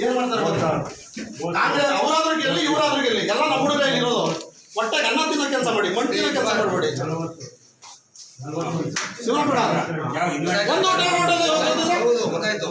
ಏನ್ ಮಾಡ್ತಾರೆ ಗೊತ್ತಾ ಅವರಾದ್ರೂ ಗೆಲ್ಲಿ ಇವರಾದ್ರೂ ಗೆಲ್ಲಿ ಎಲ್ಲ ನಮ್ಮ ಹುಡುಗ ಇರೋದು ಹೊಟ್ಟೆಗೆ ಅನ್ನ ತಿನ್ನೋ ಕೆಲಸ ಮಾಡಿ ಮಣ್ಣು ತಿನ್ನೋ ಕೆಲಸ ಮಾಡಬೇಡಿ ಶಿವನಪುರ ಒಂದು ಓಟದ ಹೌದು ಗೊತ್ತಾಯ್ತು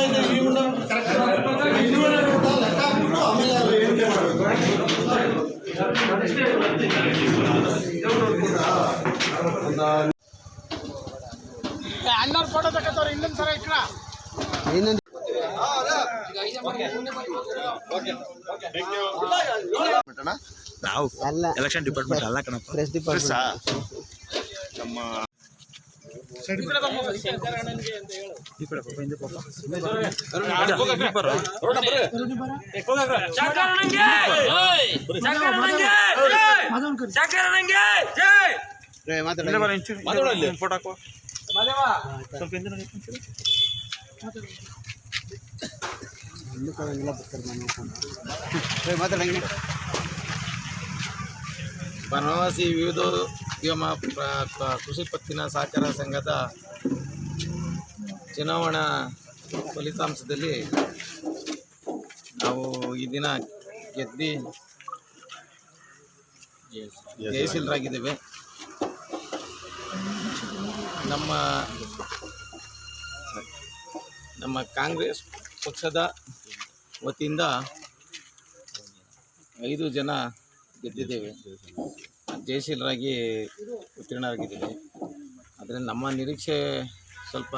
ಅಣ್ಣವ್ರು ಫೋಟೋ ತಗೋತವ್ರೆ ಇನ್ನೊಂದು ನಾವು ಎಲೆಕ್ಷನ್ ಡಿಪಾರ್ಟ್ಮೆಂಟ್ ಅಲ್ಲ ಕಣಪ್ಪ ಪ್ರೆಸ್ ಡಿಪಾರ್ಟ್ಮೆಂಟ್ ನಮ್ಮ ಪಾಪ ಹಿಂದೆ ಪಾಪ ಫೋಟೋ ಹಾಕುವ. ಸ್ವಲ್ಪ ಹಿಂದೆ ನೋಡಿ ಒಂಚೂರು. ಮಾತಾಡಂಗೆ ಬನವಾಸಿ ವಿವಿಧೋದ್ಯಮ ಕೃಷಿ ಪತ್ತಿನ ಸಹಕಾರ ಸಂಘದ ಚುನಾವಣಾ ಫಲಿತಾಂಶದಲ್ಲಿ ನಾವು ಈ ದಿನ ಗೆದ್ದು ಜಯಶೀಲರಾಗಿದ್ದೇವೆ. ನಮ್ಮ ನಮ್ಮ ಕಾಂಗ್ರೆಸ್ ಪಕ್ಷದ ವತಿಯಿಂದ ಐದು ಜನ ಗೆದ್ದಿದ್ದೇವೆ. ಜಯಶೀಲರಾಗಿ ಉತ್ತೀರ್ಣರಾಗಿದ್ದೇವೆ. ಆದರೆ ನಮ್ಮ ನಿರೀಕ್ಷೆ ಸ್ವಲ್ಪ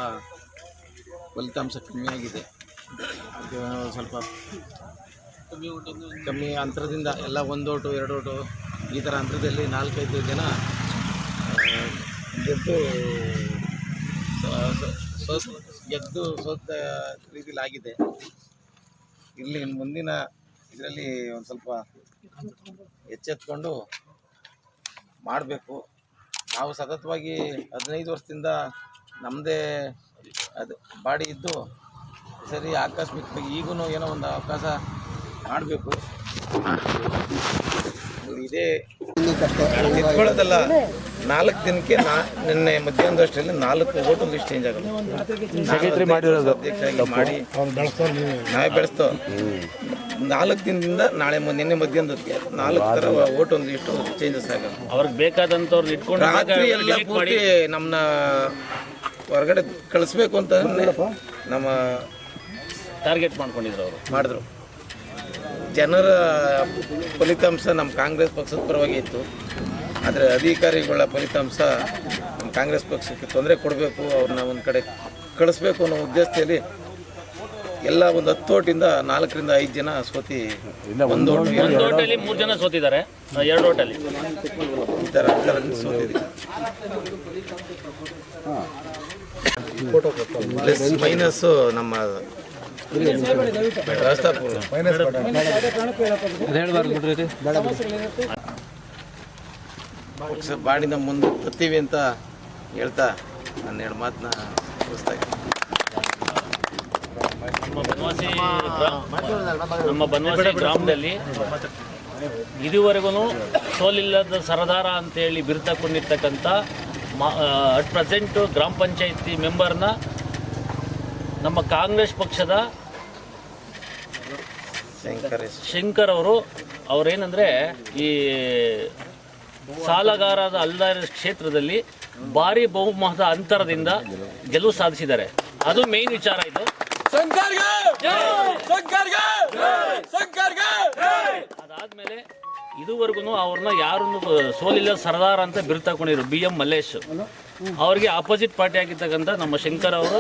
ಫಲಿತಾಂಶ ಕಮ್ಮಿಯಾಗಿದೆ ಸ್ವಲ್ಪ ಕಮ್ಮಿ ಅಂತರದಿಂದ ಎಲ್ಲ ಒಂದು ಓಟು, ಎರಡು ಓಟು ಈ ಥರ ಅಂತರದಲ್ಲಿ ನಾಲ್ಕೈದು ಜನ ಗೆದ್ದು ಗೆದ್ದು ಸೋತ ರೀತಿಲಿ ಆಗಿದೆ ಇಲ್ಲಿ ಮುಂದಿನ ಇದರಲ್ಲಿ ಒಂದು ಸ್ವಲ್ಪ ಎಚ್ಚೆತ್ಕೊಂಡು ಮಾಡಬೇಕು. ನಾವು ಸತತವಾಗಿ ಹದಿನೈದು ವರ್ಷದಿಂದ ನಮ್ಮದೇ ಅದು ಬಾಡಿ ಇದ್ದು ಸರಿ ಆಕಸ್ಮಿಕವಾಗಿ ಈಗೂ ಏನೋ ಒಂದು ಅವಕಾಶ ಮಾಡಬೇಕು. ಇದೇ ನಿಂತ್ಕೊಳ್ಳೋದಲ್ಲ ನಾಲ್ಕು ದಿನಕ್ಕೆ ನಾ ನಿನ್ನೆ ಮಧ್ಯಾಹ್ನದಷ್ಟರಲ್ಲಿ ನಾಲ್ಕು ಓಟು ಲಿಸ್ಟ್ ಚೇಂಜ್ ಆಗುತ್ತೆ ಮಾಡಿರೋದು. ಮಾಡಿ. ನಾವೇ. ಬೆಳೆಸ್ತೋ ನಾಲ್ಕು ದಿನದಿಂದ ನಾಳೆ ನಿನ್ನೆ ಮಧ್ಯಾಹ್ನದಕ್ಕೆ ನಾಲ್ಕು ಥರ ಓಟ್ ಒಂದು ಇಷ್ಟು ಚೇಂಜಸ್ ಆಗುತ್ತೆ ಅವ್ರಿಗೆ ಬೇಕಾದಂಥವ್ರನ್ನ ಇಟ್ಕೊಂಡು ರಾತ್ರಿ ಎಲ್ಲ ಪೂರ್ತಿ ನಮ್ಮನ್ನ ಹೊರಗಡೆ ಕಳಿಸ್ಬೇಕು ಅಂತ ನಮ್ಮ ಟಾರ್ಗೆಟ್ ಮಾಡ್ಕೊಂಡಿದ್ರು ಅವರು. ಮಾಡಿದ್ರು. ಜನರ ಫಲಿತಾಂಶ ನಮ್ಮ ಕಾಂಗ್ರೆಸ್ ಪಕ್ಷದ ಪರವಾಗಿ ಇತ್ತು. ಆದರೆ ಅಧಿಕಾರಿಗಳ ಫಲಿತಾಂಶ ನಮ್ಮ ಕಾಂಗ್ರೆಸ್ ಪಕ್ಷಕ್ಕೆ ತೊಂದರೆ ಕೊಡಬೇಕು ಅವ್ರನ್ನ ಒಂದು ಕಡೆ ಕಳಿಸ್ಬೇಕು ಅನ್ನೋ ಉದ್ದೇಶದಲ್ಲಿ ಎಲ್ಲ ಒಂದು ಹತ್ತು ಓಟಿಂದ ನಾಲ್ಕರಿಂದ ಐದು ಜನ ಸೋತಿ ಒಂದು ಓಟು ಓಟಲ್ಲಿ ಮೂರು ಜನ ಸೋತಿದ್ದಾರೆ ಎರಡು ಓಟಲ್ಲಿ. ಈ ಥರ ಪ್ಲಸ್ ಮೈನಸ್ಸು ನಮ್ಮ ಬಾಡಿನ ಮುಂದೆ ತತ್ತೀವಿ ಅಂತ ಹೇಳ್ತಾ ನನ್ನ ಎರಡು ಮಾತನ್ನ ಮುಗಿಸ್ತಾ ನಮ್ಮ ಬನವಾಸಿ ಗ್ರಾಮದಲ್ಲಿ ಇದುವರೆಗೂ ಸೋಲಿಲ್ಲದ ಸರದಾರ ಅಂತೇಳಿ ಬಿರ್ತಕೊಂಡಿರ್ತಕ್ಕಂಥ ಮಾ ಅಟ್ ಪ್ರೆಸೆಂಟು ಗ್ರಾಮ ಪಂಚಾಯಿತಿ ಮೆಂಬರ್ನ ನಮ್ಮ ಕಾಂಗ್ರೆಸ್ ಪಕ್ಷದ ಶಂಕರ್ ಅವರು ಅವರೇನೆಂದರೆ ಈ ಸಾಲಗಾರದ ಅಲ್ದಾರ ಕ್ಷೇತ್ರದಲ್ಲಿ ಭಾರಿ ಬಹುಮತದ ಅಂತರದಿಂದ ಗೆಲುವು ಸಾಧಿಸಿದ್ದಾರೆ. ಅದು ಮೇನ್ ವಿಚಾರ ಇದು. ಅದಾದ್ಮೇಲೆ ಇದುವರೆಗೂ ಅವ್ರನ್ನ ಯಾರನ್ನು ಸೋಲಿಲ್ಲ ಸರ್ದಾರ್ ಅಂತ ಬಿರುತಾಕೊಂಡಿದ್ರು ಬಿ ಎಂ ಮಲ್ಲೇಶ್. ಅವ್ರಿಗೆ ಆಪೋಸಿಟ್ ಪಾರ್ಟಿ ಆಗಿರ್ತಕ್ಕಂಥ ನಮ್ಮ ಶಂಕರ್ ಅವರು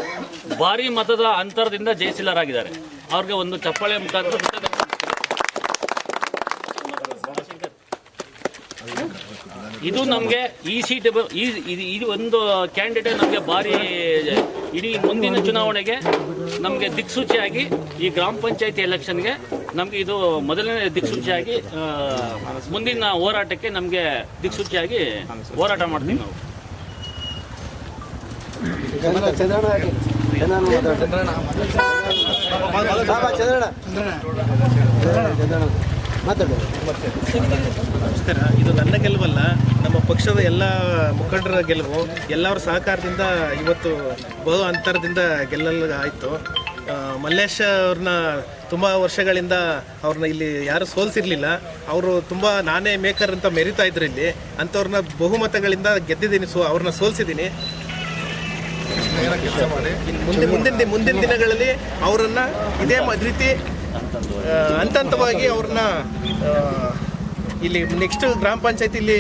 ಭಾರಿ ಮತದ ಅಂತರದಿಂದ ಜಯಶೀಲರಾಗಿದ್ದಾರೆ. ಅವ್ರಿಗೆ ಒಂದು ಚಪ್ಪಾಳೆ ಮುಖಾಂತರ ಇದು ನಮಗೆ ಈ ಸೀಟ್ ಈ ಇದು- ಇದು ಒಂದು ಕ್ಯಾಂಡಿಡೇಟ್ ನಮಗೆ ಭಾರಿ ಇಡೀ ಮುಂದಿನ ಚುನಾವಣೆಗೆ ನಮಗೆ ದಿಕ್ಸೂಚಿಯಾಗಿ ಈ ಗ್ರಾಮ ಪಂಚಾಯತಿ ಎಲೆಕ್ಷನ್ಗೆ ನಮಗೆ ಇದು ಮೊದಲನೇ ದಿಕ್ಸೂಚಿಯಾಗಿ ಮುಂದಿನ ಹೋರಾಟಕ್ಕೆ ನಮಗೆ ದಿಕ್ಸೂಚಿಯಾಗಿ ಹೋರಾಟ ಮಾಡ್ತೀವಿ ನಾವು. ನಮಸ್ಕಾರ. ಇದು ನನ್ನ ಗೆಲುವಲ್ಲ ನಮ್ಮ ಪಕ್ಷದ ಎಲ್ಲ ಮುಖಂಡರ ಗೆಲುವು ಎಲ್ಲರ ಸಹಕಾರದಿಂದ ಇವತ್ತು ಬಹು ಅಂತರದಿಂದ ಗೆಲ್ಲಲು ಆಯಿತು. ಮಲ್ಲೇಶ್ ಅವ್ರನ್ನ ತುಂಬ ವರ್ಷಗಳಿಂದ ಅವ್ರನ್ನ ಇಲ್ಲಿ ಯಾರು ಸೋಲ್ಸಿರ್ಲಿಲ್ಲ. ಅವರು ತುಂಬ ನಾನೇ ಮೇಕರ್ ಅಂತ ಮೆರಿತಾ ಇದ್ರು ಇಲ್ಲಿ. ಅಂಥವ್ರನ್ನ ಬಹುಮತಗಳಿಂದ ಗೆದ್ದಿದ್ದೀನಿ ಸೊ ಅವ್ರನ್ನ ಸೋಲ್ಸಿದ್ದೀನಿ. ಮುಂದೆ ಮುಂದಿನ ಮುಂದಿನ ದಿನಗಳಲ್ಲಿ ಅವರನ್ನು ಇದೇ ರೀತಿ ಹಂತ ಹಂತವಾಗಿ ಅವ್ರನ್ನ ಇಲ್ಲಿ ನೆಕ್ಸ್ಟ್ ಗ್ರಾಮ ಪಂಚಾಯತಿಲಿ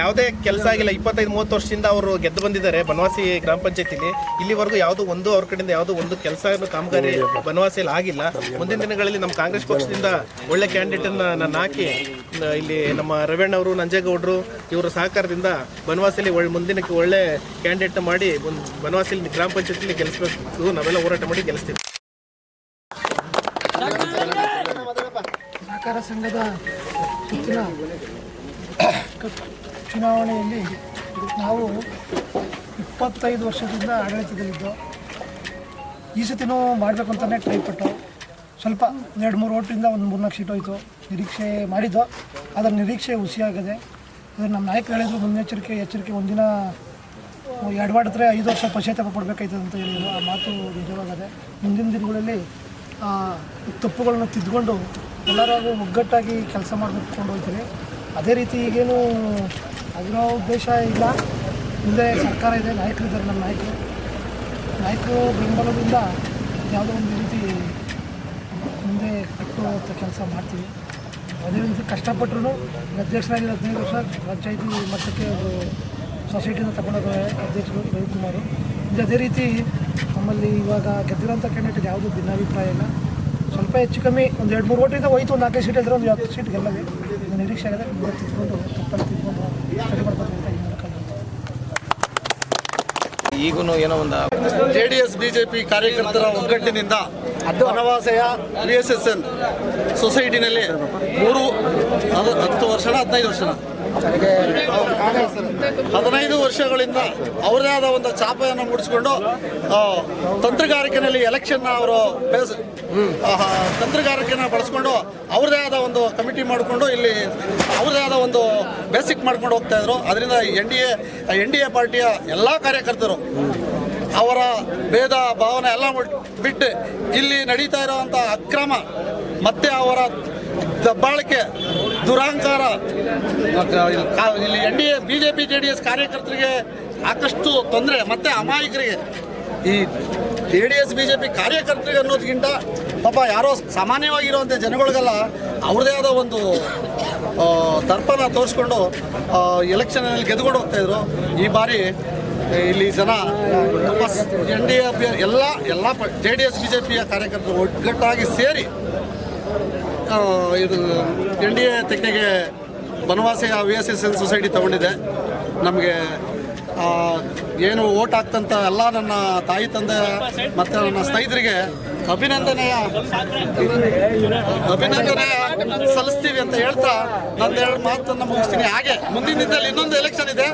ಯಾವುದೇ ಕೆಲಸ ಆಗಿಲ್ಲ. ಇಪ್ಪತ್ತೈದು, ಮೂವತ್ತು ವರ್ಷದಿಂದ ಅವರು ಗೆದ್ದು ಬಂದಿದ್ದಾರೆ ಬನವಾಸಿ ಗ್ರಾಮ ಪಂಚಾಯತಿಲಿ. ಇಲ್ಲಿವರೆಗೂ ಯಾವುದೋ ಒಂದು ಅವ್ರ ಕಡೆಯಿಂದ ಯಾವುದೋ ಒಂದು ಕೆಲಸ ಕಾಮಗಾರಿ ಬನವಾಸಿಯಲ್ಲಿ ಆಗಿಲ್ಲ. ಮುಂದಿನ ದಿನಗಳಲ್ಲಿ ನಮ್ಮ ಕಾಂಗ್ರೆಸ್ ಪಕ್ಷದಿಂದ ಒಳ್ಳೆ ಕ್ಯಾಂಡಿಡೇಟನ್ನು ನಾನು ಹಾಕಿ ಇಲ್ಲಿ ನಮ್ಮ ರವಣ್ಣವರು ನಂಜೇಗೌಡರು, ಇವರ ಸಹಕಾರದಿಂದ ಬನವಾಸಿಯಲ್ಲಿ ಒಳ್ಳೆ ಮುಂದಿನಕ್ಕೆ ಒಳ್ಳೆ ಕ್ಯಾಂಡಿಡೇಟ್ ಮಾಡಿ ಒಂದು ಗ್ರಾಮ ಪಂಚಾಯತಿಲಿ ಗೆಲ್ಲಿಸಬೇಕು ನಾವೆಲ್ಲ ಹೋರಾಟ ಮಾಡಿ ಗೆಲ್ಲಿಸ್ತೀವಿ ಸಂಘದ ಹೆಚ್ಚಿನ ಚುನಾವಣೆಯಲ್ಲಿ ನಾವು ಇಪ್ಪತ್ತೈದು ವರ್ಷದಿಂದ ಆಡಳಿತದಲ್ಲಿದ್ದು, ಈ ಸತಿನೂ ಟ್ರೈ ಪಟ್ಟು ಸ್ವಲ್ಪ ಎರಡು ಮೂರು ಓಟಿಂದ ಒಂದು ಮೂರ್ನಾಲ್ಕು ಸೀಟ್ ಹೋಯಿತು. ನಿರೀಕ್ಷೆ ಮಾಡಿದ್ದು, ಅದರ ನಿರೀಕ್ಷೆ ಹುಸಿಯಾಗಿದೆ. ಅದನ್ನು ನಮ್ಮ ನಾಯಕರು ಹೇಳಿದ್ರು, ಮುನ್ನೆಚ್ಚರಿಕೆ, ಎಚ್ಚರಿಕೆ, ಒಂದಿನ ಎಡವಾಡಿದ್ರೆ ಐದು ವರ್ಷ ಪಶ್ಚಾತ್ತಾಪ ಪಡಬೇಕಾಯ್ತದೆ ಅಂತ ಹೇಳಿದ್ರು. ಆ ಮಾತು ನಿಜವಾಗದೆ. ಮುಂದಿನ ದಿನಗಳಲ್ಲಿ ತಪ್ಪುಗಳನ್ನ ತಿದ್ದುಕೊಂಡು ಎಲ್ಲರಿಗೂ ಒಗ್ಗಟ್ಟಾಗಿ ಕೆಲಸ ಮಾಡ್ಕೊಂಡು ಹೋಗ್ತೀನಿ ಅದೇ ರೀತಿ ಈಗೇನು ಆಗಿರೋ ಉದ್ದೇಶ ಇಲ್ಲ. ಮುಂದೆ ಸರ್ಕಾರ ಇದೆ ನಾಯಕರಿದ್ದಾರೆ ನಮ್ಮ ನಾಯಕರು. ನಾಯಕರು ಬೆಂಬಲದಿಂದ ಯಾವುದೋ ಒಂದು ರೀತಿ ಮುಂದೆ ಕಟ್ಟುವಂಥ ಕೆಲಸ ಮಾಡ್ತೀವಿ. ಅದೇ ರೀತಿ ಕಷ್ಟಪಟ್ಟರು ಅಧ್ಯಕ್ಷರಾಗಿ ಹದಿನೈದು ವರ್ಷ ಪಂಚಾಯಿತಿ ಮಟ್ಟಕ್ಕೆ ಅವರು ಸೊಸೈಟಿನ ತಗೊಂಡೋಗ ಅಧ್ಯಕ್ಷರು ರವಿಕುಮಾರು. ಅದೇ ರೀತಿ ನಮ್ಮಲ್ಲಿ ಇವಾಗ ಗೆದ್ದಿರೋಂಥ ಕ್ಯಾಂಡಿಡೇಟ್ ಯಾವುದು ಭಿನ್ನಾಭಿಪ್ರಾಯ ಇಲ್ಲ. ಸ್ವಲ್ಪ ಹೆಚ್ಚು ಕಮ್ಮಿ ಒಂದು ಎರಡು ಮೂರು ಓಟಿಂದ ಹೋಯ್ತು ಒಂದು ನಾಲ್ಕೈದು ಸೀಟ್ ಇದ್ರೆ ಒಂದು ಹತ್ತು ಸೀಟ್ ಗೆಲ್ಲವೆ ಇದು ನಿರೀಕ್ಷೆ ಆಗಿದೆ ಮುಂದೆ ತಿದ್ಕೊಂಡು ತಪ್ಪಲ್ಲಿ ತಿದ್ಕೊಂಡು ಸರಿ ಮಾಡ್ಬೋದು ಅಂತ ಈ ಮೂಲಕ ಈಗೂ ಏನೋ ಒಂದು ಜೆ ಡಿ ಎಸ್ ಬಿಜೆಪಿ ಕಾರ್ಯಕರ್ತರ ಒಗ್ಗಟ್ಟಿನಿಂದ ಅನವಾಸೆಯ ವಿ ಎಸ್ ಎಸ್ ಎನ್ ಸೊಸೈಟಿನಲ್ಲಿ ಮೂರು ಹತ್ತು ವರ್ಷನ ಹದಿನೈದು ವರ್ಷನ. ಹದಿನೈದು ವರ್ಷಗಳಿಂದ ಅವರೇ ಆದ ಒಂದು ಚಾಪೆಯನ್ನು ಮೂಡಿಸಿಕೊಂಡು ತಂತ್ರಗಾರಿಕೆನಲ್ಲಿ ಎಲೆಕ್ಷನ್ ಅವರು ಬೇಸ್ ತಂತ್ರಗಾರಿಕೆನ ಬಳಸ್ಕೊಂಡು ಅವ್ರದೇ ಆದ ಒಂದು ಕಮಿಟಿ ಮಾಡಿಕೊಂಡು ಇಲ್ಲಿ ಅವ್ರದೇ ಆದ ಒಂದು ಬೇಸಿಕ್ ಮಾಡ್ಕೊಂಡು ಹೋಗ್ತಾ ಇದ್ರು. ಅದರಿಂದ N D A N D A ಪಾರ್ಟಿಯ ಎಲ್ಲ ಕಾರ್ಯಕರ್ತರು ಅವರ ಭೇದ ಭಾವನೆ ಎಲ್ಲ ಬಿಟ್ಟು ಇಲ್ಲಿ ನಡೀತಾ ಇರುವಂಥ ಅಕ್ರಮ ಮತ್ತೆ ಅವರ ದಬ್ಬಾಳಿಕೆ ದುರಾಂಕಾರ. ಇಲ್ಲಿ N D A B J P J D S ಕಾರ್ಯಕರ್ತರಿಗೆ ಸಾಕಷ್ಟು ತೊಂದರೆ, ಮತ್ತೆ ಅಮಾಯಕರಿಗೆ. ಈ J D S B J P ಕಾರ್ಯಕರ್ತರಿಗೆ ಅನ್ನೋದಕ್ಕಿಂತ ಪಾಪ ಯಾರೋ ಸಾಮಾನ್ಯವಾಗಿರುವಂಥ ಜನಗಳಿಗೆಲ್ಲ ಅವ್ರದೇ ಆದ ಒಂದು ದರ್ಪನ ತೋರಿಸ್ಕೊಂಡು ಎಲೆಕ್ಷನಲ್ಲಿ ಗೆದ್ದುಕೊಂಡು ಹೋಗ್ತಾಯಿದ್ರು ಈ ಬಾರಿ ಇಲ್ಲಿ ಜನ ಎನ್ ಡಿ ಎ ಎಲ್ಲ ಎಲ್ಲ J D S B J ಪಿಯ ಕಾರ್ಯಕರ್ತರು ಒಗ್ಗಟ್ಟಾಗಿ ಸೇರಿ ಇದು N D A ತೆಕ್ಕೆಗೆ Banavasi V S S L society ತಗೊಂಡಿದೆ. ನಮಗೆ ಏನು ಓಟ್ ಆಗ್ತಂಥ ಎಲ್ಲ ನನ್ನ ತಾಯಿ ತಂದೆ ಮತ್ತು ನನ್ನ ಸ್ನೇಹಿತರಿಗೆ ಅಭಿನಂದನೆಯ ಅಭಿನಂದನೆ ಸಲ್ಲಿಸ್ತೀವಿ ಅಂತ ಹೇಳ್ತಾ ನನ್ನ ಎರಡು ಮಾತನ್ನು ಮುಗಿಸ್ತೀನಿ. ಹಾಗೆ ಮುಂದಿನ ದಿನದಲ್ಲಿ ಇನ್ನೊಂದು ಎಲೆಕ್ಷನ್ ಇದೆ.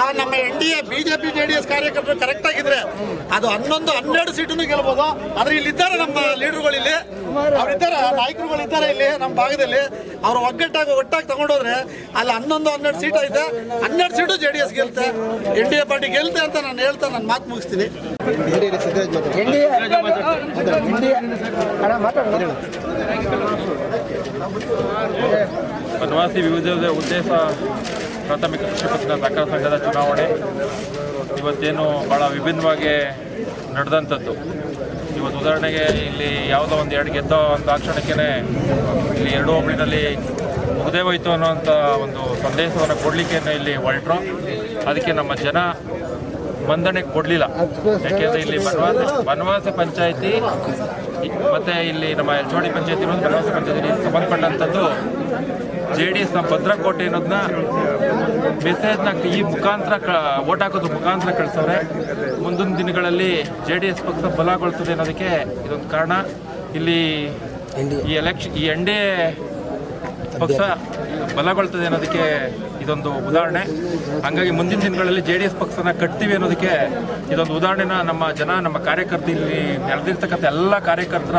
ಆ ನಮ್ಮ N D A B J D S ಕಾರ್ಯಕರ್ತರು ಕರೆಕ್ಟ್ ಆಗಿದ್ರೆ ಅದು ಹನ್ನೊಂದು, ಹನ್ನೆರಡು ಸೀಟನ್ನು ಗೆಲ್ಬೋದು. ಆದ್ರೆ ಇಲ್ಲಿದ್ದಾರೆ ನಮ್ಮ ಲೀಡರ್ಗಳು ಇಲ್ಲಿ. ಅವರಿದ್ದಾರೆ ನಾಯಕರುಗಳು ಇದ್ದಾರೆ ಇಲ್ಲಿ ನಮ್ಮ ಭಾಗದಲ್ಲಿ. ಅವರು ಒಗ್ಗಟ್ಟಾಗಿ ಒಟ್ಟಾಗಿ ತಗೊಂಡೋದ್ರೆ ಅಲ್ಲಿ ಹನ್ನೊಂದು, ಹನ್ನೆರಡು ಸೀಟ್ ಐತೆ ಹನ್ನೆರಡು ಸೀಟು ಜೆ ಡಿ ಎಸ್ ಗೆಲ್ತೆ. ಎನ್ ಡಿ ಎ ಪಾರ್ಟಿ ಗೆಲ್ತೆ ಅಂತ ನಾನು ಹೇಳ್ತಾ ನನ್ನ ಮಾತು ಮುಗಿಸ್ತೀನಿ. ಬನವಾಸಿ ವಿವಿಧ ಉದ್ದೇಶ, ಪ್ರಾಥಮಿಕ ಕೃಷಿ ಪತ್ತಿನ ಸಹಕಾರ ಸಂಘದ ಚುನಾವಣೆ. ಇವತ್ತೇನು ಭಾಳ ವಿಭಿನ್ನವಾಗಿ ನಡೆದಂಥದ್ದು. ಇವತ್ತು ಉದಾಹರಣೆಗೆ ಇಲ್ಲಿ ಯಾವುದೋ ಒಂದು ಎರಡು ಗೆದ್ದೋ ಅಂತ ಕ್ಷಣಕ್ಕೇ ಇಲ್ಲಿ ಎರಡು ಹೋಬಳಿನಲ್ಲಿ ಮುಗದೇ ಹೋಯಿತು ಅನ್ನೋಂಥ ಒಂದು ಸಂದೇಶವನ್ನು ಕೊಡಲಿಕ್ಕೆ ಇಲ್ಲಿ ಹೊರಟರು. ಅದಕ್ಕೆ ನಮ್ಮ ಜನ ಮಂದಣೆ ಕೊಡಲಿಲ್ಲ. ಯಾಕೆಂದರೆ ಇಲ್ಲಿ ಬನವಾಸ ಬನವಾಸ ಪಂಚಾಯಿತಿ ಮತ್ತು ಇಲ್ಲಿ ನಮ್ಮ ಎಲ್ಚೋಡಿ ಪಂಚಾಯತಿ ಮತ್ತು ಬನವಾಸ ಪಂಚಾಯತಿ ಸಂಬಂಧಪಟ್ಟಂಥದ್ದು ಜೆ ಡಿ ಎಸ್ನ ಭದ್ರಕೋಟೆ ಅನ್ನೋದನ್ನ ಮೆಸೇಜ್ನ ಈ ಮುಖಾಂತರ ಕ ಓಟ್ ಹಾಕೋದ್ರ ಮುಖಾಂತರ ಕಳಿಸವ್ರೆ. ಮುಂದಿನ ದಿನಗಳಲ್ಲಿ ಜೆ ಡಿ ಎಸ್ ಪಕ್ಷ ಬಲಗೊಳ್ತದೆ ಅನ್ನೋದಕ್ಕೆ ಇದೊಂದು ಕಾರಣ. ಇಲ್ಲಿ ಈ ಎಲೆಕ್ಷನ್ ಈ ಎನ್ ಡಿ ಎ ಪಕ್ಷ ಬಲಗೊಳ್ತದೆ ಅನ್ನೋದಕ್ಕೆ ಇದೊಂದು ಉದಾಹರಣೆ. ಹಾಗಾಗಿ ಮುಂದಿನ ದಿನಗಳಲ್ಲಿ ಜೆ ಡಿ ಎಸ್ ಪಕ್ಷನ ಕಟ್ತೀವಿ ಅನ್ನೋದಕ್ಕೆ ಇದೊಂದು ಉದಾಹರಣೆನ ನಮ್ಮ ಜನ, ನಮ್ಮ ಕಾರ್ಯಕರ್ತರು ಇಲ್ಲಿ ನೆಲೆದಿರ್ತಕ್ಕಂಥ ಎಲ್ಲ ಕಾರ್ಯಕರ್ತರ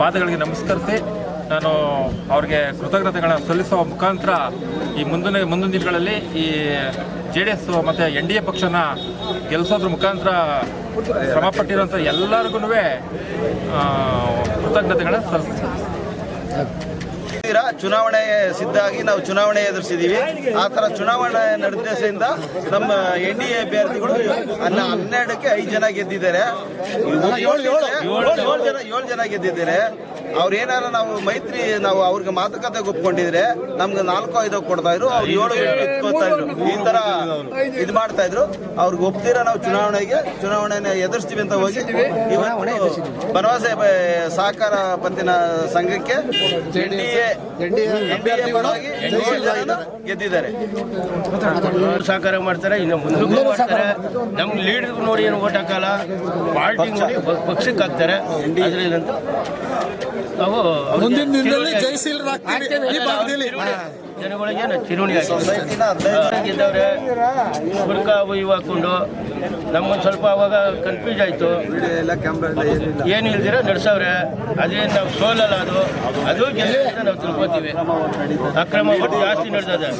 ಪಾದಗಳಿಗೆ ನಮಸ್ಕರಿಸಿ ನಾನು ಅವ್ರಿಗೆ ಕೃತಜ್ಞತೆಗಳನ್ನು ಸಲ್ಲಿಸುವ ಮುಖಾಂತರ ಈ ಮುಂದಿನ ಮುಂದಿನ ದಿನಗಳಲ್ಲಿ ಈ ಜೆ ಡಿ ಎಸ್ ಮತ್ತು ಎನ್ ಡಿ ಎ ಪಕ್ಷನ ಗೆಲ್ಲಿಸೋದ್ರ ಮುಖಾಂತರ ಶ್ರಮಪಟ್ಟಿರೋಂಥ ಎಲ್ಲರಿಗೂ ಕೃತಜ್ಞತೆಗಳನ್ನು ಸಲ್ಲಿಸ್ತೀನಿ. ತೀರಾ ಚುನಾವಣೆ ಸಿದ್ಧಾಗಿ ನಾವು ಚುನಾವಣೆ ಎದುರಿಸಿದೀವಿ. ಆ ತರ ಚುನಾವಣೆ ನಡೆದಿಂದ ನಮ್ಮ ಎನ್ ಡಿ ಎ ಅಭ್ಯರ್ಥಿಗಳು ಅನ್ನ ಹನ್ನೆರಡಕ್ಕೆ ಐದು ಜನ ಗೆದ್ದಿದ್ದಾರೆ. ಏಳು ಜನ ಏಳು ಜನ ಗೆದ್ದಿದ್ದಾರೆ. ಅವ್ರು ಏನಾರ ನಾವು ಮೈತ್ರಿ ನಾವು ಅವ್ರಿಗೆ ಮಾತುಕತೆ ಒಪ್ಕೊಂಡಿದ್ರೆ ನಮ್ಗೆ ನಾಲ್ಕು ಐದು ಕೊಡ್ತಾ ಇದ್ರು ಅವ್ರು ಏಳು ಎಂಟು ಎತ್ಕೊಳ್ತಾ ಇದ್ರು. ಈ ತರ ಇದು ಮಾಡ್ತಾ ಇದ್ರು. ಅವ್ರಿಗೆ ಒಪ್ತೀರ ನಾವು ಚುನಾವಣೆಗೆ? ಚುನಾವಣೆನ ಎದುರಿಸ್ತೀವಿ ಅಂತ ಹೋಗಿ ಇವತ್ತು ಭರವಸೆ ಸಹಕಾರ ಪತ್ತಿನ ಸಂಘಕ್ಕೆ ಗೆದ್ದಿದ್ದಾರೆ. ಸಹಕಾರ ಮಾಡ್ತಾರೆ ಇನ್ನು ಮುಂದಕ್ಕೂ ಮಾಡ್ತಾರೆ. ನಮ್ಮ ಲೀಡರ್ ನೋಡಿ ಏನು ಓಟ್ ಹಾಕಲ್ಲ ಪಾರ್ಟಿ ನೋಡಿ ಪಕ್ಷಕ್ಕೆ ಹಾಕ್ತಾರೆ. ಅದ್ರಲ್ಲಂತೂ ನಾವು ಮುಂದಿನ ದಿನದಲ್ಲಿ ಜಯಶೀಲರಾಗ್ತೀವಿ ಈ ಭಾಗದಲ್ಲಿ. ಜನಗಳಿಗೆ ನಾವು ಚಿರುಣಿ ಬುರ್ಕಾ ಇವು ಹಾಕೊಂಡು ನಮ್ಮ ಸ್ವಲ್ಪ ಅವಾಗ ಕನ್ಫ್ಯೂಸ್ ಆಯಿತು. ಏನು ಇಲ್ದಿರ ನಡೆಸವ್ರೆ ಅದರಿಂದ ನಾವು ಸೋಲಲ್ಲ ಅದು. ಅದು ಗೆಲ್ಲಿ ನಾವು ತಿಳ್ಕೊತೀವಿ. ಅಕ್ರಮ ಒಟ್ಟು ಜಾಸ್ತಿ ನಡೆದಿದೆ.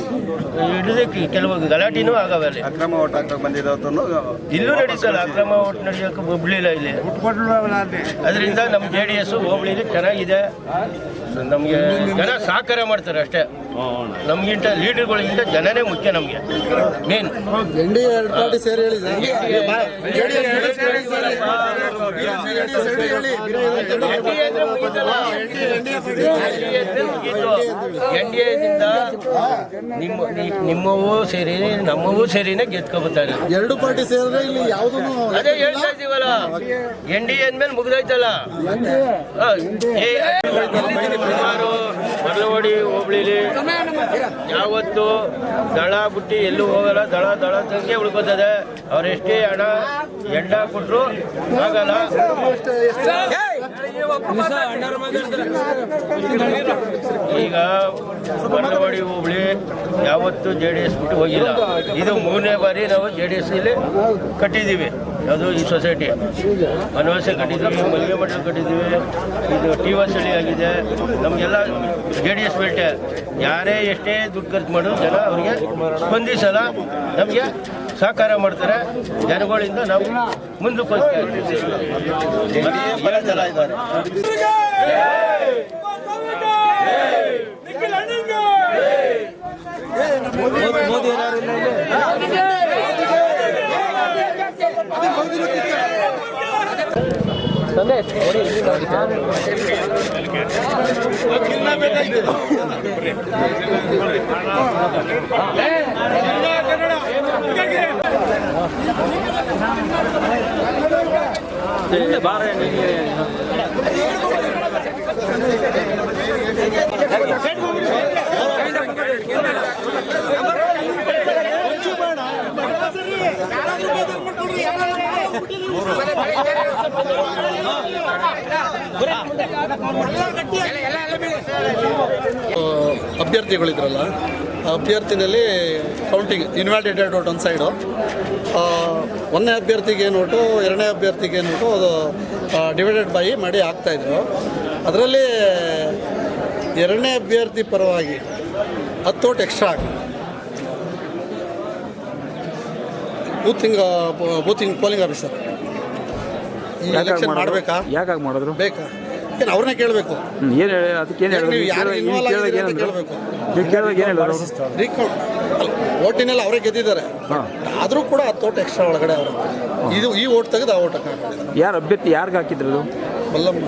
ಹಿಡಿದಕ್ಕೆ ಕೆಲವು ಗಲಾಟಿನೂ ಆಗವೆ ಅಲ್ಲಿ. ಅಕ್ರಮ ಓಟ್ ಹಾಕಕ್ ಬಂದಿದ್ದವತ್ತನ್ನು ಇಲ್ಲೂ ನಡೀತಲ್ಲ ಅಕ್ರಮ ಒಟ್ಟು ನಡೆಯೋಕೆ ಒಬ್ಳಿಲ್ಲ ಇಲ್ಲಿ. ಅದರಿಂದ ನಮ್ಮ ಜೆ ಡಿ ಎಸ್ ಹೋಬಳಿಲಿ ಚೆನ್ನಾಗಿದೆ. ನಮಗೆ ಜನ ಸಹಕಾರ ಮಾಡ್ತಾರೆ ಅಷ್ಟೇ. ನಮಗಿಂತ ಲೀಡರ್ಗಳಿಗಿಂತ ಜನನೇ ಮುಖ್ಯ ನಮಗೆ. ಮೇನ್ ಸೇರಿ ಎನ್ ಡಿ ಎದಿಂದ ನಿಮ್ಮ ನಿಮ್ಮವೂ ಸೇರಿ ನಮ್ಮವೂ ಸೇರಿನೇ ಗೆದ್ಕೊಬತ್ತಾರೆ. ಎರಡು ಪಾರ್ಟಿ ಸೇರಿದ್ರೆ ಇಲ್ಲಿ ಯಾವುದೂ ಅದೇ ಹೇಳ್ತಾ ಇದೀವಲ್ಲ ಎನ್ ಡಿ ಅಂದ್ಮೇಲೆ ಮುಗಿದೈತಲ್ಲ ಸುಮಾರು ಮರಳವಾಡಿ ಹೋಬಳಿಲಿ ಯಾವತ್ತು ದಳ ಬುಟ್ಟಿ ಎಲ್ಲೂ ಹೋಗಲ್ಲ, ದಳ ದಳ ತಂಗೆ ಉಳ್ಕೋತದೆ ಅವ್ರೆಷ್ಟೇ ಹಣ ಎಂಡ ಕೊಟ್ಟರು ಆಗಲ್ಲ. ಈಗ ಬಂಡವಾಡಿ ಹೋಬಳಿ ಯಾವತ್ತು ಜೆ ಡಿ ಎಸ್ ಬಿಟ್ಟು ಹೋಗಿಲ್ಲ. ಇದು ಮೂರನೇ ಬಾರಿ ನಾವು ಜೆ ಡಿ ಎಸ್ ಇಲ್ಲಿ ಕಟ್ಟಿದ್ದೀವಿ. ಅದು ಈ ಸೊಸೈಟಿ. ವನವಾಸ ಕಟ್ಟಿದ್ದೀವಿ, ಮಲ್ಲಿಗೆ ಮಠ ಕಟ್ಟಿದ್ದೀವಿ. ಇದು ಟಿ ವಾಸ್ ಹಳ್ಳಿ ಆಗಿದೆ. ನಮಗೆಲ್ಲ ಜೆ ಡಿ ಎಸ್ ಬೆಲ್ಟೆ. ಯಾರೇ ಎಷ್ಟೇ ದುಡ್ಡು ಖರ್ಚು ಮಾಡೋದು ಜನ ಅವರಿಗೆ ಸ್ಪಂದಿಸಲ್ಲ. ನಮಗೆ ಸಹಕಾರ ಮಾಡ್ತಾರೆ ಜನಗಳಿಂದ ನಾವು ಮುಂದಕ್ಕೆ ಹೋಗ್ತಾ ಇರ್ತೀವಿ. ಬಹಳ ಜನ ಇದ್ದಾರೆ ಅಭ್ಯರ್ಥಿಗಳಿದ್ರಲ್ಲ ಆ ಅಭ್ಯರ್ಥಿನಲ್ಲಿ ಕೌಂಟಿಂಗ್ ಇನ್ವ್ಯಾಲಿಡೇಟೆಡ್ ಓಟ್ ಒಂದು ಸೈಡು ಒಂದನೇ ಅಭ್ಯರ್ಥಿಗೆ ಏನು ಓಟು ಎರಡನೇ ಅಭ್ಯರ್ಥಿಗೆ ಏನು ಓಟು ಅದು ಡಿವೈಡೆಡ್ ಬೈ ಮಾಡಿ ಹಾಕ್ತಾಯಿದ್ರು ಅದರಲ್ಲಿ ಎರಡನೇ ಅಭ್ಯರ್ಥಿ ಪರವಾಗಿ ಹತ್ತು ಓಟ್ ಎಕ್ಸ್ಟ್ರಾ ಹಾಕಿ ಬೂತಿಂಗ್ ಬೂತಿಂಗ್ ಪೋಲಿಂಗ್ ಆಫೀಸರ್ ಈ ಎಲೆಕ್ಷನ್ ಮಾಡಬೇಕಾ? ಯಾಕಾಗಿ ಮಾಡಿದ್ರು ಬೇಕಾ? ಏನು ಅವ್ರನ್ನೇ ಕೇಳಬೇಕು. ಏನು ಹೇಳಿ ಅದಕ್ಕೆ ಏನು ಹೇಳಿ ನೀವು ಯಾರು ನೀವು involve ಕೇಳಿದಾಗ ಆಗಿದ್ದೀರಿ ಅಂತ ಕೇಳಬೇಕು. ನೀವು ಕೇಳಿದಾಗ ಏನು ಹೇಳಿದ್ರು ರೀಕೌಂಟ್ ಓಟಿನೆಲ್ಲ ಅವರೇ ಗೆದ್ದಿದ್ದಾರೆ. ಹಾಂ. ಆದರೂ ಕೂಡ ಹತ್ತು ಓಟ್ ಎಕ್ಸ್ಟ್ರಾ ಒಳಗಡೆ ಅವರು. ಇದು ಈ ಓಟ್ ತೆಗೆದು ಆ ಓಟ್ ಯಾರು ಅಭ್ಯರ್ಥಿ ಯಾರಿಗೆ ಹಾಕಿದ್ರು ಅದು ಬಲ್ಲಮ್ಮ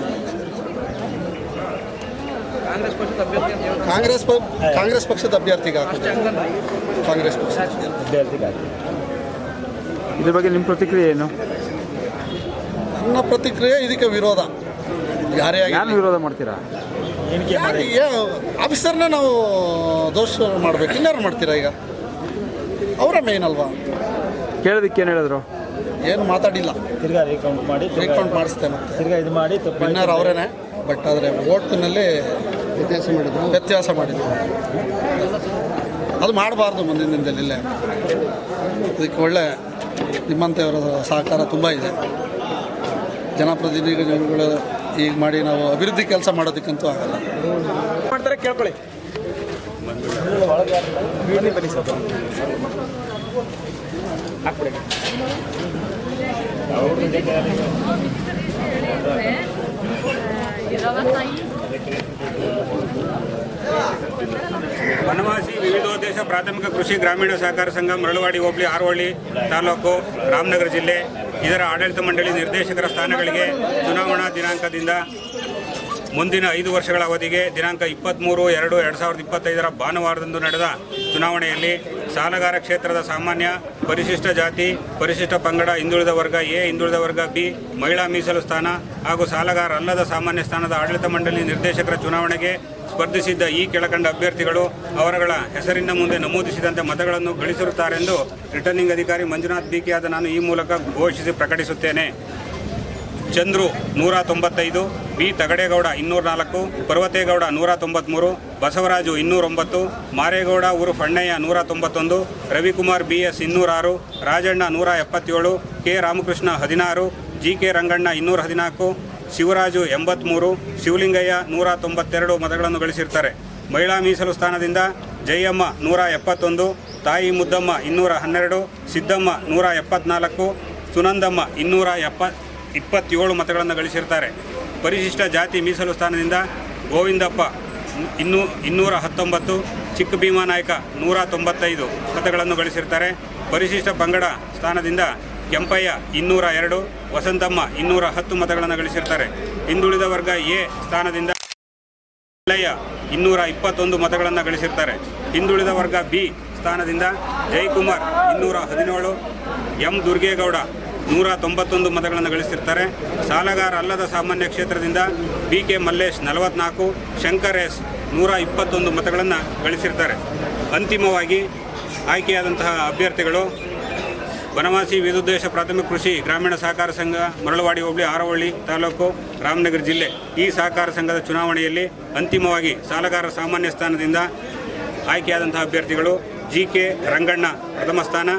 ಕಾಂಗ್ರೆಸ್ ಪ- ಕಾಂಗ್ರೆಸ್ ಪಕ್ಷದ ಅಭ್ಯರ್ಥಿಗೆ ಕಾಂಗ್ರೆಸ್ ಪಕ್ಷ ಇದ್ರ ಬಗ್ಗೆ ನಿಮ್ಮ ಪ್ರತಿಕ್ರಿಯೆ ಏನು? ನನ್ನ ಪ್ರತಿಕ್ರಿಯೆ ಇದಕ್ಕೆ ವಿರೋಧ. ಯಾರೇ ಯಾರು ವಿರೋಧ ಮಾಡ್ತೀರಾ? ಆಫೀಸರ್ನ ನಾವು ದೋಷ ಮಾಡ್ಬೇಕು. ಇನ್ನಾರು ಮಾಡ್ತೀರಾ ಈಗ? ಅವರೇ ಮೇನ್ ಅಲ್ವಾ? ಕೇಳೋದಕ್ಕೆ ಏನು ಹೇಳಿದ್ರು? ಏನು ಮಾತಾಡಿಲ್ಲ. ತಿರ್ಗಾ ರೀಕೌಂಟ್ ಮಾಡಿ ರೀಕೌಂಟ್ ಮಾಡಿಸ್ತೆ ಮತ್ತೆ. ತಿರ್ಗಾ ಇದು ಮಾಡಿ ವಿನ್ನರ್ ಅವರೇನೆ ಬಟ್ ಆದರೆ ಓಟ್ನಲ್ಲಿ ವ್ಯತ್ಯಾಸ ಮಾಡಿದ್ರು. ವ್ಯತ್ಯಾಸ ಮಾಡಿದ್ರು. ಅದು ಮಾಡಬಾರ್ದು ಮುಂದಿನ ದಿನದಲ್ಲಿ ಇಲ್ಲೇ. ಇದಕ್ಕೆ ಒಳ್ಳೆ ನಿಮ್ಮಂತೆಯವರ ಸಹಕಾರ ತುಂಬ ಇದೆ. ಜನಪ್ರತಿನಿಧಿಗಳು ಈಗ ಮಾಡಿ ನಾವು ಅಭಿವೃದ್ಧಿ ಕೆಲಸ ಮಾಡೋದಕ್ಕಂತೂ ಆಗಲ್ಲ. ಮಾಡ್ತಾರೆ ಕೇಳ್ಕೊಳ್ಳಿ. ವನವಾಸಿ ವಿವಿಧೋದ್ದೇಶ ಪ್ರಾಥಮಿಕ ಕೃಷಿ ಗ್ರಾಮೀಣ ಸಹಕಾರ ಸಂಘ ಮರಳುವಾಡಿ ಹೋಬಳಿ ಆರೋಳಿ ತಾಲೂಕು ರಾಮನಗರ ಜಿಲ್ಲೆ. ಇದರ ಆಡಳಿತ ಮಂಡಳಿ ನಿರ್ದೇಶಕರ ಸ್ಥಾನಗಳಿಗೆ ಚುನಾವಣಾ ದಿನಾಂಕದಿಂದ ಮುಂದಿನ ಐದು ವರ್ಷಗಳ ಅವಧಿಗೆ ದಿನಾಂಕ ಇಪ್ಪತ್ತ್ಮೂರು ಎರಡು ಎರಡು ಸಾವಿರದ ಇಪ್ಪತ್ತೈದರ ಭಾನುವಾರದಂದು ನಡೆದ ಚುನಾವಣೆಯಲ್ಲಿ ಸಾಲಗಾರ ಕ್ಷೇತ್ರದ ಸಾಮಾನ್ಯ, ಪರಿಶಿಷ್ಟ ಜಾತಿ, ಪರಿಶಿಷ್ಟ ಪಂಗಡ, ಹಿಂದುಳಿದ ವರ್ಗ ಎ, ಹಿಂದುಳಿದ ವರ್ಗ ಬಿ, ಮಹಿಳಾ ಮೀಸಲು ಸ್ಥಾನ ಹಾಗೂ ಸಾಲಗಾರ ಅಲ್ಲದ ಸಾಮಾನ್ಯ ಸ್ಥಾನದ ಆಡಳಿತ ಮಂಡಳಿ ನಿರ್ದೇಶಕರ ಚುನಾವಣೆಗೆ ಸ್ಪರ್ಧಿಸಿದ್ದ ಈ ಕೆಳಕಂಡ ಅಭ್ಯರ್ಥಿಗಳು ಅವರಗಳ ಹೆಸರಿನ ಮುಂದೆ ನಮೂದಿಸಿದಂತೆ ಮತಗಳನ್ನು ಗಳಿಸಿರುತ್ತಾರೆಂದು ರಿಟರ್ನಿಂಗ್ ಅಧಿಕಾರಿ ಮಂಜುನಾಥ್ ಬಿಕೆ ಆದ ನಾನು ಈ ಮೂಲಕ ಘೋಷಿಸಿ ಪ್ರಕಟಿಸುತ್ತೇನೆ. ಚಂದ್ರು ನೂರ ತೊಂಬತ್ತೈದು, ಬಿ ತಗಡೇಗೌಡ ಇನ್ನೂರ ನಾಲ್ಕು, ಪರ್ವತೇಗೌಡ ನೂರ ತೊಂಬತ್ತ್ಮೂರು ಬಸವರಾಜು ಇನ್ನೂರೊಂಬತ್ತು ಮಾರೇಗೌಡ ಊರು ಫಣ್ಣಯ್ಯ ನೂರ ತೊಂಬತ್ತೊಂದು, ರವಿಕುಮಾರ್ ಬಿ ಎಸ್ ಇನ್ನೂರಾರು ರಾಜಣ್ಣ ನೂರ ಎಪ್ಪತ್ತೇಳು, ಕೆ ರಾಮಕೃಷ್ಣ ಹದಿನಾರು, ಜಿ ಕೆ ರಂಗಣ್ಣ ಇನ್ನೂರ ಹದಿನಾಲ್ಕು ಶಿವರಾಜು ಎಂಬತ್ತ್ಮೂರು ಶಿವಲಿಂಗಯ್ಯ ನೂರ ತೊಂಬತ್ತೆರಡು ಮತಗಳನ್ನು ಗಳಿಸಿರ್ತಾರೆ. ಮಹಿಳಾ ಮೀಸಲು ಸ್ಥಾನದಿಂದ ಜಯಮ್ಮ ನೂರ ಎಪ್ಪತ್ತೊಂದು, ತಾಯಿ ಮುದ್ದಮ್ಮ ಇನ್ನೂರ ಹನ್ನೆರಡು, ಸಿದ್ದಮ್ಮ ನೂರ ಎಪ್ಪತ್ನಾಲ್ಕು, ಸುನಂದಮ್ಮ ಇನ್ನೂರ ಎಪ್ಪ, ಇಪ್ಪತ್ತೇಳು ಮತಗಳನ್ನು ಗಳಿಸಿರ್ತಾರೆ. ಪರಿಶಿಷ್ಟ ಜಾತಿ ಮೀಸಲು ಸ್ಥಾನದಿಂದ ಗೋವಿಂದಪ್ಪ ಇನ್ನೂ ಇನ್ನೂರ ಹತ್ತೊಂಬತ್ತು, ಚಿಕ್ಕ ಭೀಮಾನಾಯಕ ನೂರ ತೊಂಬತ್ತೈದು ಮತಗಳನ್ನು ಗಳಿಸಿರ್ತಾರೆ. ಪರಿಶಿಷ್ಟ ಪಂಗಡ ಸ್ಥಾನದಿಂದ ಕೆಂಪಯ್ಯ ಇನ್ನೂರ ಎರಡು, ವಸಂತಮ್ಮ ಇನ್ನೂರ ಹತ್ತು ಮತಗಳನ್ನು ಗಳಿಸಿರ್ತಾರೆ. ಹಿಂದುಳಿದ ವರ್ಗ ಎ ಸ್ಥಾನದಿಂದ ಮಲ್ಲಯ್ಯ ಇನ್ನೂರ ಇಪ್ಪತ್ತೊಂದು ಮತಗಳನ್ನು ಗಳಿಸಿರ್ತಾರೆ. ಹಿಂದುಳಿದ ವರ್ಗ ಬಿ ಸ್ಥಾನದಿಂದ ಜಯಕುಮಾರ್ ಇನ್ನೂರ ಹದಿನೇಳು, ಎಂ ದುರ್ಗೇಗೌಡ ನೂರ ತೊಂಬತ್ತೊಂದು ಮತಗಳನ್ನು ಗಳಿಸಿರ್ತಾರೆ. ಸಾಲಗಾರ ಅಲ್ಲದ ಸಾಮಾನ್ಯ ಕ್ಷೇತ್ರದಿಂದ ಬಿ ಕೆ ಮಲ್ಲೇಶ್ ನಲವತ್ನಾಲ್ಕು, ಶಂಕರ್ ಎಸ್ ನೂರ ಇಪ್ಪತ್ತೊಂದು ಮತಗಳನ್ನು ಗಳಿಸಿರ್ತಾರೆ. ಅಂತಿಮವಾಗಿ ಆಯ್ಕೆಯಾದಂತಹ ಅಭ್ಯರ್ಥಿಗಳು ಬನವಾಸಿ ವಿದುದ್ದೇಶ ಪ್ರಾಥಮಿಕ ಕೃಷಿ ಗ್ರಾಮೀಣ ಸಹಕಾರ ಸಂಘ, ಮರಳವಾಡಿ ಹೋಬಳಿ, ಆರವಳ್ಳಿ ತಾಲೂಕು, ರಾಮನಗರ ಜಿಲ್ಲೆ. ಈ ಸಹಕಾರ ಸಂಘದ ಚುನಾವಣೆಯಲ್ಲಿ ಅಂತಿಮವಾಗಿ ಸಾಲಗಾರ ಸಾಮಾನ್ಯ ಸ್ಥಾನದಿಂದ ಆಯ್ಕೆಯಾದಂತಹ ಅಭ್ಯರ್ಥಿಗಳು ಜಿ ಕೆ ರಂಗಣ್ಣ ಪ್ರಥಮ ಸ್ಥಾನ,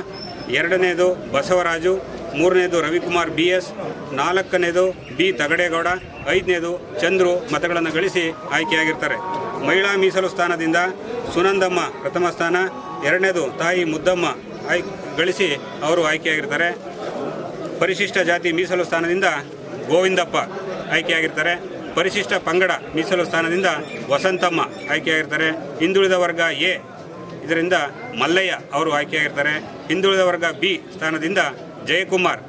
ಎರಡನೇದು ಬಸವರಾಜು, ಮೂರನೇದು ರವಿಕುಮಾರ್ ಬಿ ಎಸ್, ನಾಲ್ಕನೇದು ಬಿ ತಗಡೇಗೌಡ, ಐದನೇದು ಚಂದ್ರು ಮತಗಳನ್ನು ಗಳಿಸಿ ಆಯ್ಕೆಯಾಗಿರ್ತಾರೆ. ಮಹಿಳಾ ಮೀಸಲು ಸ್ಥಾನದಿಂದ ಸುನಂದಮ್ಮ ಪ್ರಥಮ ಸ್ಥಾನ, ಎರಡನೇದು ತಾಯಿ ಮುದ್ದಮ್ಮ ಆಯ್ ಗಳಿಸಿ ಅವರು ಆಯ್ಕೆಯಾಗಿರ್ತಾರೆ. ಪರಿಶಿಷ್ಟ ಜಾತಿ ಮೀಸಲು ಸ್ಥಾನದಿಂದ ಗೋವಿಂದಪ್ಪ ಆಯ್ಕೆಯಾಗಿರ್ತಾರೆ. ಪರಿಶಿಷ್ಟ ಪಂಗಡ ಮೀಸಲು ಸ್ಥಾನದಿಂದ ವಸಂತಮ್ಮ ಆಯ್ಕೆಯಾಗಿರ್ತಾರೆ. ಹಿಂದುಳಿದ ವರ್ಗ ಎ ಇದರಿಂದ ಮಲ್ಲಯ್ಯ ಅವರು ಆಯ್ಕೆಯಾಗಿರ್ತಾರೆ. ಹಿಂದುಳಿದ ವರ್ಗ ಬಿ ಸ್ಥಾನದಿಂದ ಜಯಕುಮಾರ್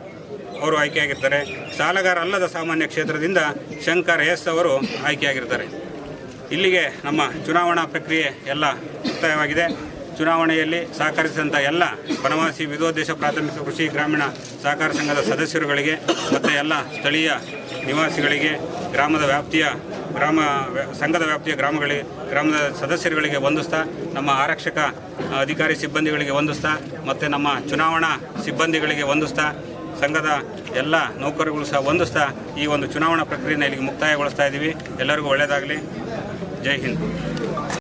ಅವರು ಆಯ್ಕೆಯಾಗಿರ್ತಾರೆ. ಸಾಲಗಾರ ಅಲ್ಲದ ಸಾಮಾನ್ಯ ಕ್ಷೇತ್ರದಿಂದ ಶಂಕರ್ ಎಸ್ ಅವರು ಆಯ್ಕೆಯಾಗಿರ್ತಾರೆ. ಇಲ್ಲಿಗೆ ನಮ್ಮ ಚುನಾವಣಾ ಪ್ರಕ್ರಿಯೆ ಎಲ್ಲ ಮುಕ್ತಾಯವಾಗಿದೆ. ಚುನಾವಣೆಯಲ್ಲಿ ಸಹಕರಿಸಿದಂಥ ಎಲ್ಲ ಬನವಾಸಿ ವಿಧೋದ್ದೇಶ ಪ್ರಾಥಮಿಕ ಕೃಷಿ ಗ್ರಾಮೀಣ ಸಹಕಾರ ಸಂಘದ ಸದಸ್ಯರುಗಳಿಗೆ ಮತ್ತು ಎಲ್ಲ ಸ್ಥಳೀಯ ನಿವಾಸಿಗಳಿಗೆ, ಗ್ರಾಮದ ವ್ಯಾಪ್ತಿಯ ಗ್ರಾಮ ಸಂಘದ ವ್ಯಾಪ್ತಿಯ ಗ್ರಾಮಗಳಿಗೆ, ಗ್ರಾಮದ ಸದಸ್ಯರುಗಳಿಗೆ ವಂದಿಸ್ತಾ, ನಮ್ಮ ಆರಕ್ಷಕ ಅಧಿಕಾರಿ ಸಿಬ್ಬಂದಿಗಳಿಗೆ ವಂದಿಸ್ತಾ, ಮತ್ತು ನಮ್ಮ ಚುನಾವಣಾ ಸಿಬ್ಬಂದಿಗಳಿಗೆ ವಂದಿಸ್ತಾ, ಸಂಘದ ಎಲ್ಲ ನೌಕರಗಳು ಸಹ ವಂದಿಸ್ತಾ ಈ ಒಂದು ಚುನಾವಣಾ ಪ್ರಕ್ರಿಯೆಯನ್ನು ಇಲ್ಲಿಗೆ ಮುಕ್ತಾಯಗೊಳಿಸ್ತಾ ಇದ್ದೀವಿ. ಎಲ್ಲರಿಗೂ ಒಳ್ಳೆಯದಾಗಲಿ. ಜೈ ಹಿಂದ್.